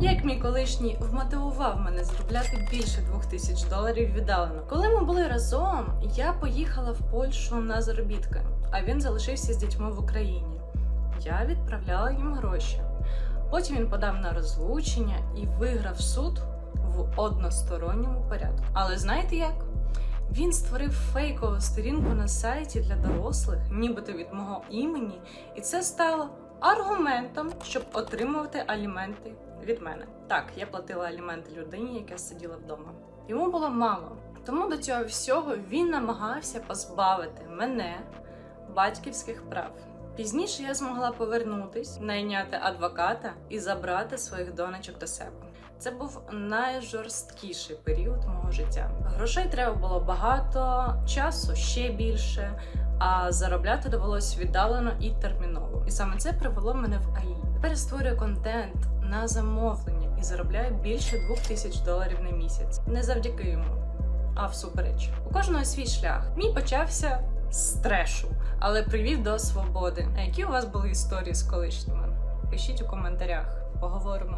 Як мій колишній вмотивував мене заробляти більше двох тисяч доларів віддалено. Коли ми були разом, я поїхала в Польщу на заробітки, а він залишився з дітьми в Україні. Я відправляла їм гроші. Потім він подав на розлучення і виграв суд в односторонньому порядку. Але знаєте як? Він створив фейкову сторінку на сайті для дорослих, нібито від мого імені, і це стало аргументом, щоб отримувати аліменти від мене. Так, я платила аліменти людині, яка сиділа вдома. Йому було мало. Тому до цього всього він намагався позбавити мене батьківських прав. Пізніше я змогла повернутись, найняти адвоката і забрати своїх донечок до себе. Це був найжорсткіший період мого життя. Грошей треба було багато, часу ще більше, а заробляти довелось віддалено і терміново. І саме це привело мене в АІ. Тепер я створюю контент на замовлення і заробляю більше двох тисяч доларів на місяць. Не завдяки йому, а всупереч. У кожного свій шлях. Мій почався з трешу, але привів до свободи. А які у вас були історії з колишніми? Пишіть у коментарях, поговоримо.